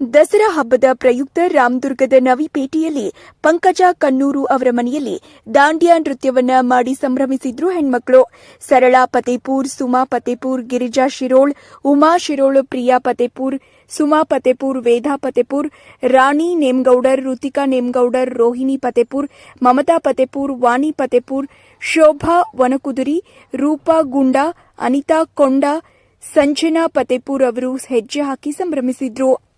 ದಸರಾ ಹಬ್ಬದ ಪ್ರಯುಕ್ತ ರಾಮದುರ್ಗದ ನವಿಪೇಟೆಯಲ್ಲಿ ಪಂಕಜ ಕಣ್ಣೂರು ಅವರ ಮನೆಯಲ್ಲಿ ದಾಂಡಿಯಾ ನೃತ್ಯವನ್ನ ಮಾಡಿ ಸಂಭ್ರಮಿಸಿದ್ರು ಹೆಣ್ಮಕ್ಳು. ಸರಳ ಫತೇಪೂರ್ ಸುಮಾ ಫತೇಪೂರ್ ಗಿರಿಜಾ ಶಿರೋಳ್, ಉಮಾ ಶಿರೋಳ್, ಪ್ರಿಯಾ ಫತೇಪೂರ್ ಸುಮಾ ಫತೇಪೂರ್ ವೇದಾ ಫತೇಪೂರ್ ರಾಣಿ ನೇಮ್ಗೌಡರ್, ಋತಿಕಾ ನೇಮ್ಗೌಡರ್, ರೋಹಿಣಿ ಫತೇಪೂರ್ ಮಮತಾ ಫತೇಪೂರ್ ವಾಣಿ ಫತೇಪೂರ್ ಶೋಭಾ ವನಕುದುರಿ, ರೂಪಾ ಗುಂಡಾ, ಅನಿತಾ ಕೊಂಡಾ, ಸಂಜನಾ ಫತೇಪೂರ್ ಅವರು ಹೆಜ್ಜೆ ಹಾಕಿ ಸಂಭ್ರಮಿಸಿದ್ರು.